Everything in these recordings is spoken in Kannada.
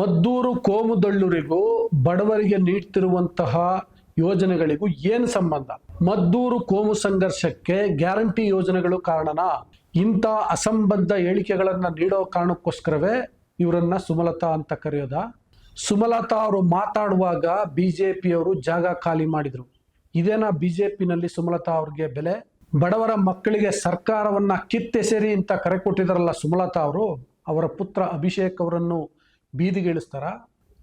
ಮದ್ದೂರು ಕೋಮುದಳ್ಳೂರಿಗೂ ಬಡವರಿಗೆ ನೀಡ್ತಿರುವಂತಹ ಯೋಜನೆಗಳಿಗೂ ಏನು ಸಂಬಂಧ? ಮದ್ದೂರು ಕೋಮು ಸಂಘರ್ಷಕ್ಕೆ ಗ್ಯಾರಂಟಿ ಯೋಜನೆಗಳು ಕಾರಣನಾ? ಇಂಥ ಅಸಂಬದ್ಧ ಹೇಳಿಕೆಗಳನ್ನು ನೀಡೋ ಕಾರಣಕ್ಕೋಸ್ಕರವೇ ಇವರನ್ನ ಸುಮಲತಾ ಅಂತ ಕರೆಯೋದ. ಸುಮಲತಾ ಅವರು ಮಾತಾಡುವಾಗ ಬಿಜೆಪಿಯವರು ಜಾಗ ಖಾಲಿ ಮಾಡಿದ್ರು. ಇದೇನಾ ಬಿಜೆಪಿನಲ್ಲಿ ಸುಮಲತಾ ಅವ್ರಿಗೆ ಬೆಲೆ? ಬಡವರ ಮಕ್ಕಳಿಗೆ ಸರ್ಕಾರವನ್ನ ಕಿತ್ತೆಸೆರಿ ಅಂತ ಕರೆ ಕೊಟ್ಟಿದ್ದಾರಲ್ಲ ಸುಮಲತಾ ಅವರು, ಅವರ ಪುತ್ರ ಅಭಿಷೇಕ್ ಅವರನ್ನು ಬೀದಿಗಿಳಿಸ್ತಾರ.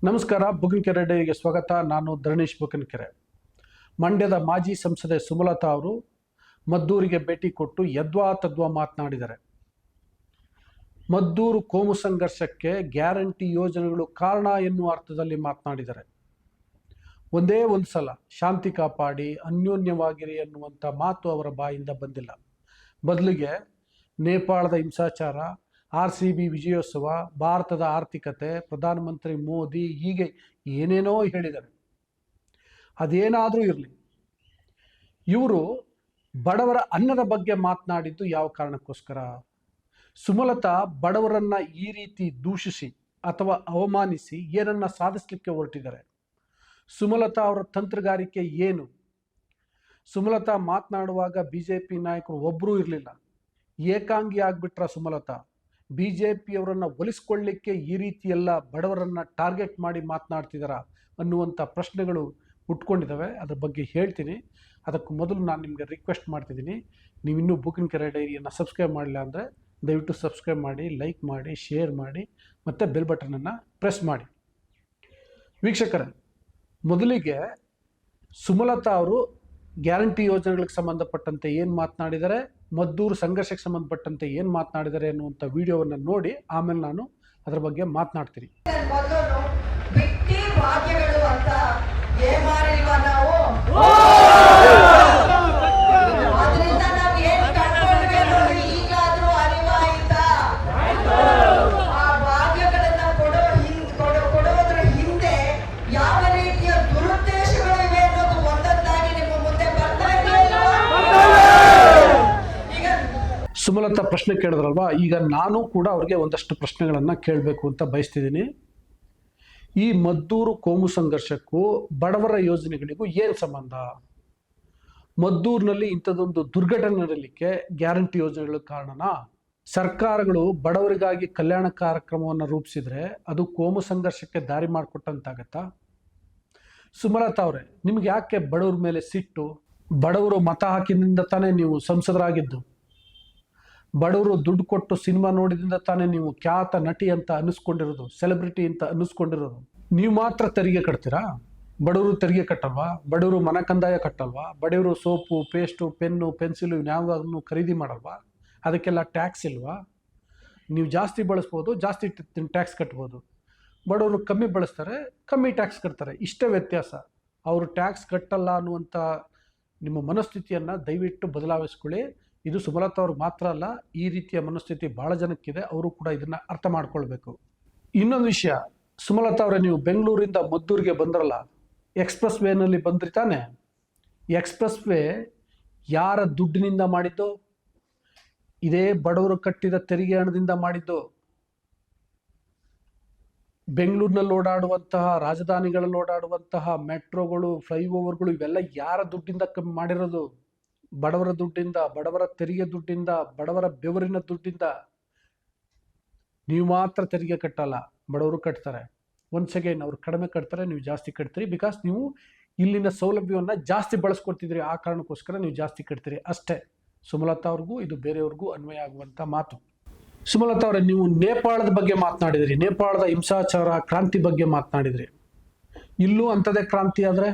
ನಮಸ್ಕಾರ, ಬುಗನ್ಕೆರೆ ಡೇಗೆ ಸ್ವಾಗತ. ನಾನು ಧರಣೇಶ್ ಬುಗನ್ಕೆರೆ. ಮಂಡ್ಯದ ಮಾಜಿ ಸಂಸದೆ ಸುಮಲತಾ ಅವರು ಮದ್ದೂರಿಗೆ ಭೇಟಿ ಕೊಟ್ಟು ಯದ್ವಾ ತದ್ವಾ ಮಾತನಾಡಿದ್ದಾರೆ. ಮದ್ದೂರು ಕೋಮು ಸಂಘರ್ಷಕ್ಕೆ ಗ್ಯಾರಂಟಿ ಯೋಜನೆಗಳು ಕಾರಣ ಎನ್ನುವ ಅರ್ಥದಲ್ಲಿ ಮಾತನಾಡಿದ್ದಾರೆ. ಒಂದೇ ಒಂದು ಸಲ ಶಾಂತಿ ಕಾಪಾಡಿ ಅನ್ಯೋನ್ಯವಾಗಿರಿ ಎನ್ನುವಂಥ ಮಾತು ಅವರ ಬಾಯಿಂದ ಬಂದಿಲ್ಲ. ಬದಲಿಗೆ ನೇಪಾಳದ ಹಿಂಸಾಚಾರ ಆರ್ ಸಿ ಬಿ ವಿಜಯೋತ್ಸವ, ಭಾರತದ ಆರ್ಥಿಕತೆ, ಪ್ರಧಾನಮಂತ್ರಿ ಮೋದಿ ಹೀಗೆ ಏನೇನೋ ಹೇಳಿದ್ದಾರೆ. ಅದೇನಾದರೂ ಇರಲಿ. ಇವರು ಬಡವರ ಅನ್ನದ ಬಗ್ಗೆ ಮಾತನಾಡಿದ್ದು ಯಾವ ಕಾರಣಕ್ಕೋಸ್ಕರ? ಸುಮಲತಾ ಬಡವರನ್ನ ಈ ರೀತಿ ದೂಷಿಸಿ ಅಥವಾ ಅವಮಾನಿಸಿ ಏನನ್ನ ಸಾಧಿಸಲಿಕ್ಕೆ ಹೊರಟಿದ್ದಾರೆ? ಸುಮಲತಾ ಅವರ ತಂತ್ರಗಾರಿಕೆ ಏನು? ಸುಮಲತಾ ಮಾತನಾಡುವಾಗ ಬಿ ಜೆ ಪಿ ನಾಯಕರು ಒಬ್ಬರೂ ಇರಲಿಲ್ಲ. ಏಕಾಂಗಿ ಆಗ್ಬಿಟ್ರ ಸುಮಲತಾ? ಬಿ ಜೆ ಪಿಯವರನ್ನು ಒಲಿಸ್ಕೊಳ್ಳಿಕ್ಕೆ ಈ ರೀತಿಯೆಲ್ಲ ಬಡವರನ್ನು ಟಾರ್ಗೆಟ್ ಮಾಡಿ ಮಾತನಾಡ್ತಿದ್ದಾರಾ ಅನ್ನುವಂಥ ಪ್ರಶ್ನೆಗಳು ಉಟ್ಕೊಂಡಿದ್ದಾವೆ ಅದ್ರ ಬಗ್ಗೆ ಹೇಳ್ತೀನಿ. ಅದಕ್ಕೂ ಮೊದಲು ನಾನು ನಿಮಗೆ ರಿಕ್ವೆಸ್ಟ್ ಮಾಡ್ತಿದ್ದೀನಿ. ನೀವು ಇನ್ನೂ ಬುಕಿಂಗ್ ಕೆರೆ ಡೈರಿಯನ್ನು ಸಬ್ಸ್ಕ್ರೈಬ್ ಮಾಡಿಲ್ಲ ಅಂದರೆ ದಯವಿಟ್ಟು ಸಬ್ಸ್ಕ್ರೈಬ್ ಮಾಡಿ ಲೈಕ್ ಮಾಡಿ ಶೇರ್ ಮಾಡಿ, ಮತ್ತು ಬೆಲ್ ಬಟನನ್ನು ಪ್ರೆಸ್ ಮಾಡಿ. ವೀಕ್ಷಕರೇ, ಮೊದಲಿಗೆ ಸುಮಲತಾ ಅವರು ಗ್ಯಾರಂಟಿ ಯೋಜನೆಗಳಿಗೆ ಸಂಬಂಧಪಟ್ಟಂತೆ ಏನು ಮಾತನಾಡಿದ್ದಾರೆ ಮದ್ದೂರು ಸಂಘರ್ಷಕ್ಕೆ ಸಂಬಂಧಪಟ್ಟಂತೆ ಏನು ಮಾತನಾಡಿದ್ದಾರೆ ಅನ್ನುವಂಥ ವಿಡಿಯೋವನ್ನು ನೋಡಿ ಆಮೇಲೆ ನಾನು ಅದರ ಬಗ್ಗೆ ಮಾತನಾಡ್ತೀನಿ. ಪ್ರಶ್ನೆ ಕೇಳಿದ್ರಲ್ವಾ? ಈಗ ನಾನು ಕೂಡ ಅವ್ರಿಗೆ ಒಂದಷ್ಟು ಪ್ರಶ್ನೆಗಳನ್ನು ಕೇಳಬೇಕು ಅಂತ ಬಯಸ್ತಿದ್ದೀನಿ. ಈ ಮದ್ದೂರು ಕೋಮು ಸಂಘರ್ಷಕ್ಕೂ ಬಡವರ ಯೋಜನೆಗಳಿಗೂ ಏನು ಸಂಬಂಧ? ಮದ್ದೂರಿನಲ್ಲಿ ಇಂಥದ್ದೊಂದು ದುರ್ಘಟನೆ ನಡಲಿಕ್ಕೆ ಗ್ಯಾರಂಟಿ ಯೋಜನೆಗಳ ಕಾರಣನಾ? ಸರ್ಕಾರಗಳು ಬಡವರಿಗಾಗಿ ಕಲ್ಯಾಣ ಕಾರ್ಯಕ್ರಮವನ್ನು ರೂಪಿಸಿದರೆ ಅದು ಕೋಮು ಸಂಘರ್ಷಕ್ಕೆ ದಾರಿ ಮಾಡಿಕೊಟ್ಟಂತಾಗತ್ತಾ? ಸುಮಲತಾ ಅವರೇ, ನಿಮ್ಗೆ ಯಾಕೆ ಬಡವ್ರ ಮೇಲೆ ಸಿಟ್ಟು? ಬಡವರು ಮತ ಹಾಕಿದಿಂದ ತಾನೇ ನೀವು ಸಂಸದರಾಗಿದ್ದು? ಬಡವರು ದುಡ್ಡು ಕೊಟ್ಟು ಸಿನಿಮಾ ನೋಡಿದಿಂದ ತಾನೇ ನೀವು ಖ್ಯಾತ ನಟಿ ಅಂತ ಅನ್ನಿಸ್ಕೊಂಡಿರೋದು ಸೆಲೆಬ್ರಿಟಿ ಅಂತ ಅನ್ನಿಸ್ಕೊಂಡಿರೋದು. ನೀವು ಮಾತ್ರ ತೆರಿಗೆ ಕಟ್ತೀರಾ? ಬಡವರು ತೆರಿಗೆ ಕಟ್ಟಲ್ವಾ? ಬಡವರು ಮನ ಕಂದಾಯ ಕಟ್ಟಲ್ವಾ? ಬಡವರು ಸೋಪು, ಪೇಸ್ಟು, ಪೆನ್ನು, ಪೆನ್ಸಿಲು ಇನ್ಯಾವುದನ್ನು ಖರೀದಿ ಮಾಡಲ್ವಾ? ಅದಕ್ಕೆಲ್ಲ ಟ್ಯಾಕ್ಸ್ ಇಲ್ವಾ? ನೀವು ಜಾಸ್ತಿ ಬಳಸ್ಬೋದು, ಜಾಸ್ತಿ ಟ್ಯಾಕ್ಸ್ ಕಟ್ಬೋದು. ಬಡವರು ಕಮ್ಮಿ ಬಳಸ್ತಾರೆ, ಕಮ್ಮಿ ಟ್ಯಾಕ್ಸ್ ಕಟ್ತಾರೆ. ಇಷ್ಟೇ ವ್ಯತ್ಯಾಸ. ಅವರು ಟ್ಯಾಕ್ಸ್ ಕಟ್ಟಲ್ಲ ಅನ್ನುವಂಥ ನಿಮ್ಮ ಮನಸ್ಥಿತಿಯನ್ನು ದಯವಿಟ್ಟು ಬದಲಾಯಿಸ್ಕೊಳ್ಳಿ ಇದು ಸುಮಲತಾ ಅವ್ರಿಗೆ ಮಾತ್ರ ಅಲ್ಲ, ಈ ರೀತಿಯ ಮನಸ್ಥಿತಿ ಭಾಳ ಜನಕ್ಕಿದೆ, ಅವರು ಕೂಡ ಇದನ್ನ ಅರ್ಥ ಮಾಡ್ಕೊಳ್ಬೇಕು. ಇನ್ನೊಂದು ವಿಷಯ, ಸುಮಲತಾ ಅವರೇ, ನೀವು ಬೆಂಗಳೂರಿಂದ ಮದ್ದೂರಿಗೆ ಬಂದ್ರಲ್ಲ, ಎಕ್ಸ್ಪ್ರೆಸ್ ವೇನಲ್ಲಿ ಬಂದ್ರಿ ತಾನೆ. ಎಕ್ಸ್ಪ್ರೆಸ್ ವೇ ಯಾರ ದುಡ್ಡಿನಿಂದ ಮಾಡಿದ್ದು? ಇದೇ ಬಡವರು ಕಟ್ಟಿದ ತೆರಿಗೆ ಹಣದಿಂದ ಮಾಡಿದ್ದು. ಬೆಂಗಳೂರಿನಲ್ಲಿ ಓಡಾಡುವಂತಹ, ರಾಜಧಾನಿಗಳಲ್ಲಿ ಓಡಾಡುವಂತಹ, ಮೆಟ್ರೋಗಳು, ಫ್ಲೈಓವರ್ಗಳು, ಇವೆಲ್ಲ ಯಾರ ದುಡ್ಡಿಂದ ಮಾಡಿರೋದು? ಬಡವರ ದುಡ್ಡಿಂದ, ಬಡವರ ತೆರಿಗೆ ದುಡ್ಡಿಂದ, ಬಡವರ ಬೆವರಿನ ದುಡ್ಡಿಂದ ನೀವು ಮಾತ್ರ ತೆರಿಗೆ ಕಟ್ಟಲ್ಲ, ಬಡವರು ಕಟ್ತಾರೆ. ಒನ್ಸ್ ಅಗೈನ್ ಅವ್ರು ಕಡಿಮೆ ಕಟ್ತಾರೆ, ನೀವು ಜಾಸ್ತಿ ಕಟ್ತೀರಿ ಬಿಕಾಸ್ ನೀವು ಇಲ್ಲಿನ ಸೌಲಭ್ಯವನ್ನು ಜಾಸ್ತಿ ಬಳಸ್ಕೊಡ್ತಿದ್ರಿ ಆ ಕಾರಣಕ್ಕೋಸ್ಕರ ನೀವು ಜಾಸ್ತಿ ಕಟ್ತೀರಿ ಅಷ್ಟೇ. ಸುಮಲತಾ ಅವ್ರಿಗೂ ಇದು ಬೇರೆಯವ್ರಿಗೂ ಅನ್ವಯ ಆಗುವಂಥ ಮಾತು. ಸುಮಲತಾ ಅವರೇ, ನೀವು ನೇಪಾಳದ ಬಗ್ಗೆ ಮಾತನಾಡಿದ್ರಿ. ನೇಪಾಳದ ಹಿಂಸಾಚಾರ, ಕ್ರಾಂತಿ ಬಗ್ಗೆ ಮಾತನಾಡಿದ್ರಿ. ಇಲ್ಲೂ ಅಂಥದ್ದೇ ಕ್ರಾಂತಿ ಆದರೆ?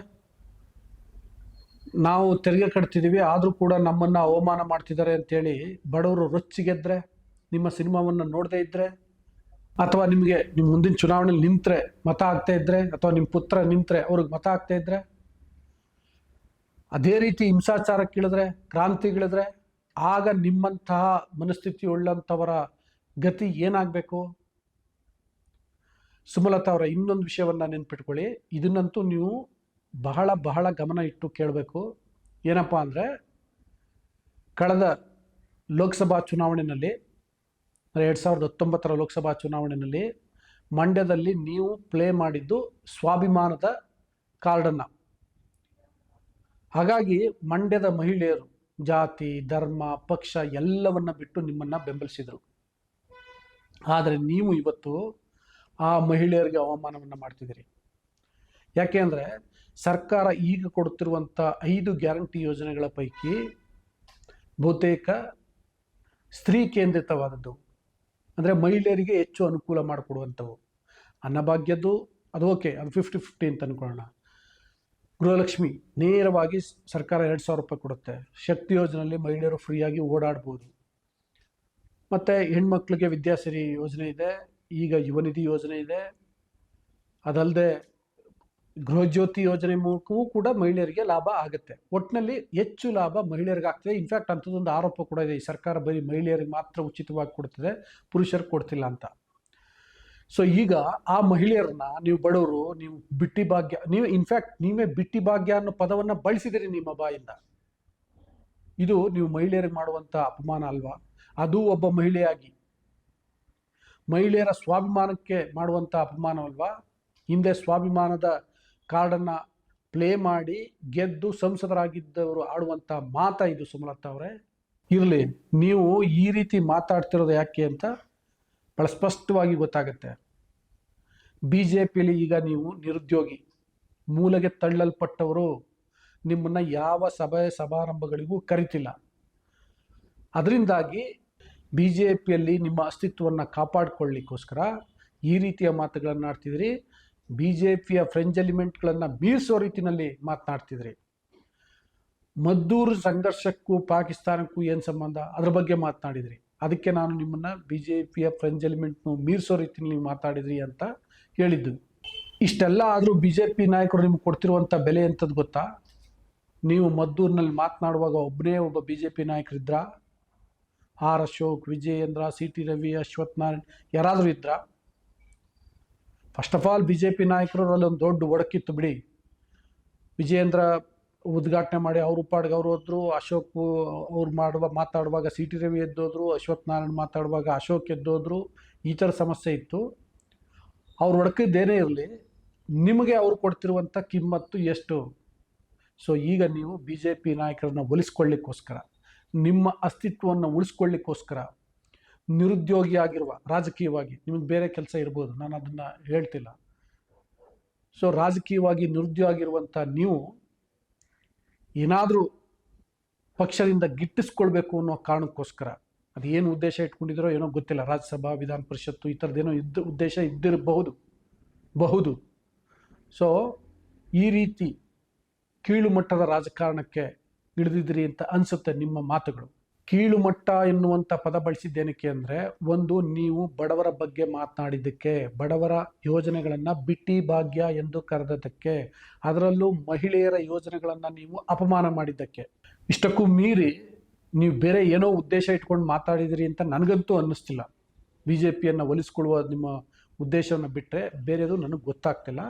ನಾವು ತೆರಿಗೆ ಕಟ್ತಿದ್ದೀವಿ, ಆದರೂ ಕೂಡ ನಮ್ಮನ್ನು ಅವಮಾನ ಮಾಡ್ತಿದ್ದಾರೆ ಅಂತೇಳಿ ಬಡವರು ರೊಚ್ಚಿಗೆದ್ರೆ, ನಿಮ್ಮ ಸಿನಿಮಾವನ್ನು ನೋಡದೇ ಇದ್ದರೆ ಅಥವಾ ನಿಮಗೆ ನಿಮ್ಮ ಮುಂದಿನ ಚುನಾವಣೆಯಲ್ಲಿ ನಿಂತರೆ ಮತ ಆಗ್ತಾ ಇದ್ದರೆ ಅಥವಾ ನಿಮ್ಮ ಪುತ್ರ ನಿಂತರೆ ಅವ್ರಿಗೆ ಮತ ಆಗ್ತಾ ಇದ್ದರೆ ಅದೇ ರೀತಿ ಹಿಂಸಾಚಾರಕ್ಕಿಳಿದ್ರೆ ಕ್ರಾಂತಿಗಿಳಿದ್ರೆ ಆಗ ನಿಮ್ಮಂತಹ ಮನಸ್ಥಿತಿ ಉಳ್ಳಂಥವರ ಗತಿ ಏನಾಗಬೇಕು? ಸುಮಲತಾ ಅವರ, ಇನ್ನೊಂದು ವಿಷಯವನ್ನು ನೆನ್ಪಿಟ್ಕೊಳ್ಳಿ. ಇದನ್ನಂತೂ ನೀವು ಬಹಳ ಬಹಳ ಗಮನ ಇಟ್ಟು ಕೇಳಬೇಕು. ಏನಪ್ಪ ಅಂದರೆ, ಕಳೆದ ಲೋಕಸಭಾ ಚುನಾವಣೆಯಲ್ಲಿ ಎರಡು ಸಾವಿರದ ಹತ್ತೊಂಬತ್ತರ ಲೋಕಸಭಾ ಚುನಾವಣೆಯಲ್ಲಿ ಮಂಡ್ಯದಲ್ಲಿ ನೀವು ಪ್ಲೇ ಮಾಡಿದ್ದು ಸ್ವಾಭಿಮಾನದ ಕಾರ್ಡನ್ನು. ಹಾಗಾಗಿ ಮಂಡ್ಯದ ಮಹಿಳೆಯರು, ಜಾತಿ, ಧರ್ಮ, ಪಕ್ಷ ಎಲ್ಲವನ್ನ ಬಿಟ್ಟು ನಿಮ್ಮನ್ನು ಬೆಂಬಲಿಸಿದರು. ಆದರೆ ನೀವು ಇವತ್ತು ಆ ಮಹಿಳೆಯರಿಗೆ ಅವಮಾನವನ್ನು ಮಾಡ್ತಿದ್ದೀರಿ. ಯಾಕೆ ಅಂದರೆ ಸರ್ಕಾರ ಈಗ ಕೊಡುತ್ತಿರುವಂಥ ಐದು ಗ್ಯಾರಂಟಿ ಯೋಜನೆಗಳ ಪೈಕಿ ಬಹುತೇಕ ಸ್ತ್ರೀ ಕೇಂದ್ರಿತವಾದದ್ದು. ಅಂದರೆ ಮಹಿಳೆಯರಿಗೆ ಹೆಚ್ಚು ಅನುಕೂಲ ಮಾಡಿಕೊಡುವಂಥವು. ಅನ್ನಭಾಗ್ಯದ್ದು ಅದು ಓಕೆ ಅದು ಫಿಫ್ಟಿ ಫಿಫ್ಟಿ ಅಂತ ಅನ್ಕೊಳ್ಳೋಣ. ಗೃಹಲಕ್ಷ್ಮಿ ನೇರವಾಗಿ ಸರ್ಕಾರ ಎರಡು ಸಾವಿರ ರೂಪಾಯಿ ಕೊಡುತ್ತೆ. ಶಕ್ತಿ ಯೋಜನೆಯಲ್ಲಿ ಮಹಿಳೆಯರು ಫ್ರೀಯಾಗಿ ಓಡಾಡ್ಬೋದು. ಮತ್ತು ಹೆಣ್ಮಕ್ಳಿಗೆ ವಿದ್ಯಾಸಿರಿ ಯೋಜನೆ ಇದೆ, ಈಗ ಯುವನಿಧಿ ಯೋಜನೆ ಇದೆ. ಅದಲ್ಲದೆ ಗೃಹಜ್ಯೋತಿ ಯೋಜನೆ ಮೂಲಕವೂ ಕೂಡ ಮಹಿಳೆಯರಿಗೆ ಲಾಭ ಆಗುತ್ತೆ. ಒಟ್ಟಿನಲ್ಲಿ ಹೆಚ್ಚು ಲಾಭ ಮಹಿಳೆಯರಿಗೆ ಆಗ್ತದೆ ಇನ್ಫ್ಯಾಕ್ಟ್ ಅಂಥದ್ದೊಂದು ಆರೋಪ ಕೂಡ ಇದೆ. ಈ ಸರ್ಕಾರ ಬರೀ ಮಹಿಳೆಯರಿಗೆ ಮಾತ್ರ ಉಚಿತವಾಗಿ ಕೊಡ್ತದೆ ಪುರುಷರಿಗೆ ಕೊಡ್ತಿಲ್ಲ ಅಂತ. ಸೊ ಈಗ ಆ ಮಹಿಳೆಯರನ್ನ ನೀವು ಬಡವರು, ನೀವು ಬಿಟ್ಟಿ ಭಾಗ್ಯ, ನೀವು ಇನ್ಫ್ಯಾಕ್ಟ್ ನೀವೇ ಬಿಟ್ಟಿ ಭಾಗ್ಯ ಅನ್ನೋ ಪದವನ್ನು ಬಳಸಿದಿರಿ ನಿಮ್ಮ ಬಾಯಿಂದ. ಇದು ನೀವು ಮಹಿಳೆಯರಿಗೆ ಮಾಡುವಂಥ ಅಪಮಾನ ಅಲ್ವಾ? ಅದು ಒಬ್ಬ ಮಹಿಳೆಯಾಗಿ. ಮಹಿಳೆಯರ ಸ್ವಾಭಿಮಾನಕ್ಕೆ ಮಾಡುವಂಥ ಅಪಮಾನ ಅಲ್ವಾ? ಹಿಂದೆ ಸ್ವಾಭಿಮಾನದ ಕಾರ್ಡನ್ನು ಪ್ಲೇ ಮಾಡಿ ಗೆದ್ದು ಸಂಸದರಾಗಿದ್ದವರು ಆಡುವಂಥ ಮಾತ ಇದು ಸುಮಲತಾ ಅವರೇ. ಇರಲಿ, ನೀವು ಈ ರೀತಿ ಮಾತಾಡ್ತಿರೋದು ಯಾಕೆ ಅಂತ ಭಾಳ ಸ್ಪಷ್ಟವಾಗಿ ಗೊತ್ತಾಗುತ್ತೆ. ಬಿ ಜೆ ಪಿಯಲ್ಲಿ ಈಗ ನೀವು ನಿರುದ್ಯೋಗಿ, ಮೂಲೆಗೆ ತಳ್ಳಲ್ಪಟ್ಟವರು ನಿಮ್ಮನ್ನು ಯಾವ ಸಭೆ ಸಮಾರಂಭಗಳಿಗೂ ಕರಿತಿಲ್ಲ. ಅದರಿಂದಾಗಿ ಬಿ ಜೆ ಪಿಯಲ್ಲಿ ನಿಮ್ಮ ಅಸ್ತಿತ್ವವನ್ನು ಕಾಪಾಡಿಕೊಳ್ಳಿಕ್ಕೋಸ್ಕರ ಈ ರೀತಿಯ ಮಾತುಗಳನ್ನು ಆಡ್ತಿದ್ರಿ ಬಿ ಜೆ ಪಿಯ ಫ್ರೆಂಚ್ ಎಲಿಮೆಂಟ್ಗಳನ್ನು ಮೀರಿಸೋ ರೀತಿಯಲ್ಲಿ ಮಾತನಾಡ್ತಿದ್ರಿ. ಮದ್ದೂರು ಸಂಘರ್ಷಕ್ಕೂ ಪಾಕಿಸ್ತಾನಕ್ಕೂ ಏನು ಸಂಬಂಧ? ಅದ್ರ ಬಗ್ಗೆ ಮಾತನಾಡಿದ್ರಿ. ಅದಕ್ಕೆ ನಾನು ನಿಮ್ಮನ್ನು ಬಿ ಜೆ ಪಿಯ ಫ್ರೆಂಚ್ ಎಲಿಮೆಂಟ್ನು ಮೀರಿಸೋ ರೀತಿಯಲ್ಲಿ ಮಾತಾಡಿದ್ರಿ ಅಂತ ಹೇಳಿದ್ದು. ಇಷ್ಟೆಲ್ಲ ಆದರೂ ಬಿ ಜೆ ಪಿ ನಾಯಕರು ನಿಮ್ಗೆ ಕೊಡ್ತಿರುವಂಥ ಬೆಲೆ ಎಂಥದ್ದು ಗೊತ್ತಾ? ನೀವು ಮದ್ದೂರಿನಲ್ಲಿ ಮಾತನಾಡುವಾಗ ಒಬ್ಬನೇ ಒಬ್ಬ B J P ನಾಯಕರಿದ್ರಾ? R Ashok, Vijayendra, C T Ravi Ashwath Narayan ಯಾರಾದರೂ ಇದ್ರಾ? First of all B J P ನಾಯಕರಲ್ಲಿ ಒಂದು ದೊಡ್ಡ ಒಡಕಿತ್ತು ಬಿಡಿ. ವಿಜಯೇಂದ್ರ ಉದ್ಘಾಟನೆ ಮಾಡಿ ಅವ್ರ ಪಾಡ್ಗೆ ಅವರು ಹೋದ್ರು, ಅಶೋಕ್ ಅವ್ರು ಮಾಡುವ, ಮಾತಾಡುವಾಗ ಸಿ ಟಿ ರವಿ ಎದ್ದೋದ್ರು, ಅಶ್ವಥ್ ನಾರಾಯಣ್ ಮಾತಾಡುವಾಗ ಅಶೋಕ್ ಎದ್ದೋದ್ರು, ಈ ಥರ ಸಮಸ್ಯೆ ಇತ್ತು. ಅವ್ರು ಒಡಕಿದ್ದೇನೇ ಇರಲಿ, ನಿಮಗೆ ಅವರು ಕೊಡ್ತಿರುವಂಥ ಕಿಮ್ಮತ್ತು ಎಷ್ಟು? ಸೊ ಈಗ ನೀವು ಬಿ ಜೆ ಪಿ ನಾಯಕರನ್ನ ಒಲಿಸ್ಕೊಳ್ಳಿಕ್ಕೋಸ್ಕರ, ನಿಮ್ಮ ಅಸ್ತಿತ್ವವನ್ನು ಉಳಿಸ್ಕೊಳ್ಳಿಕ್ಕೋಸ್ಕರ ನಿರುದ್ಯೋಗಿ ಆಗಿರುವ ರಾಜಕೀಯವಾಗಿ ನಿಮಗೆ ಬೇರೆ ಕೆಲಸ ಇರ್ಬೋದು, ನಾನು ಅದನ್ನು ಹೇಳ್ತಿಲ್ಲ. ಸೊ ರಾಜಕೀಯವಾಗಿ ನಿರುದ್ಯೋಗ ಆಗಿರುವಂತ ನೀವು ಏನಾದರೂ ಪಕ್ಷದಿಂದ ಗಿಟ್ಟಿಸ್ಕೊಳ್ಬೇಕು ಅನ್ನೋ ಕಾರಣಕ್ಕೋಸ್ಕರ, ಅದು ಏನು ಉದ್ದೇಶ ಇಟ್ಕೊಂಡಿದ್ರೋ ಏನೋ ಗೊತ್ತಿಲ್ಲ, ರಾಜ್ಯಸಭಾ, ವಿಧಾನ ಪರಿಷತ್ತು, ಈ ಥರದ್ದೇನೋ ಇದ್ದ ಉದ್ದೇಶ ಇದ್ದಿರಬಹುದು, ಬಹುದು. ಸೊ ಈ ರೀತಿ ಕೀಳು ಮಟ್ಟದ ರಾಜಕಾರಣಕ್ಕೆ ಇಳಿದಿದ್ರಿ ಅಂತ ಅನಿಸುತ್ತೆ ನಿಮ್ಮ ಮಾತುಗಳು. ಕೀಳು ಮಟ್ಟ ಎನ್ನುವಂಥ ಪದ ಬಳಸಿದ್ದೇನಕ್ಕೆ ಅಂದರೆ, ಒಂದು ನೀವು ಬಡವರ ಬಗ್ಗೆ ಮಾತನಾಡಿದ್ದಕ್ಕೆ, ಬಡವರ ಯೋಜನೆಗಳನ್ನು ಬಿಟ್ಟಿ ಭಾಗ್ಯ ಎಂದು ಕರೆದದ್ದಕ್ಕೆ, ಅದರಲ್ಲೂ ಮಹಿಳೆಯರ ಯೋಜನೆಗಳನ್ನು ನೀವು ಅಪಮಾನ ಮಾಡಿದ್ದಕ್ಕೆ. ಇಷ್ಟಕ್ಕೂ ಮೀರಿ ನೀವು ಬೇರೆ ಏನೋ ಉದ್ದೇಶ ಇಟ್ಕೊಂಡು ಮಾತಾಡಿದಿರಿ ಅಂತ ನನಗಂತೂ ಅನ್ನಿಸ್ತಿಲ್ಲ. ಬಿ ಜೆ ಪಿಯನ್ನು ಒಲಿಸ್ಕೊಳ್ಳುವ ನಿಮ್ಮ ಉದ್ದೇಶವನ್ನು ಬಿಟ್ಟರೆ ಬೇರೆದು ನನಗೆ ಗೊತ್ತಾಗ್ತಿಲ್ಲ.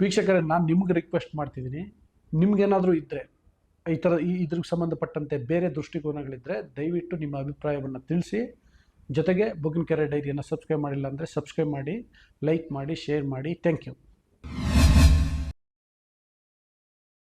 ವೀಕ್ಷಕರೇ, ನಾನು ನಿಮ್ಗೆ ರಿಕ್ವೆಸ್ಟ್ ಮಾಡ್ತಿದ್ದೀನಿ. ನಿಮಗೇನಾದರೂ ಇದ್ದರೆ ಈ ಥರ ಈ ಇದ್ರಿಗೆ ಸಂಬಂಧಪಟ್ಟಂತೆ ಬೇರೆ ದೃಷ್ಟಿಕೋನಗಳಿದ್ದರೆ ದಯವಿಟ್ಟು ನಿಮ್ಮ ಅಭಿಪ್ರಾಯವನ್ನು ತಿಳಿಸಿ. ಜೊತೆಗೆ ಬೊಗಿನಕೆರೆ ಡೈರಿಯನ್ನು ಸಬ್ಸ್ಕ್ರೈಬ್ ಮಾಡಿಲ್ಲ ಅಂದರೆ ಸಬ್ಸ್ಕ್ರೈಬ್ ಮಾಡಿ, ಲೈಕ್ ಮಾಡಿ, ಶೇರ್ ಮಾಡಿ. Thank you.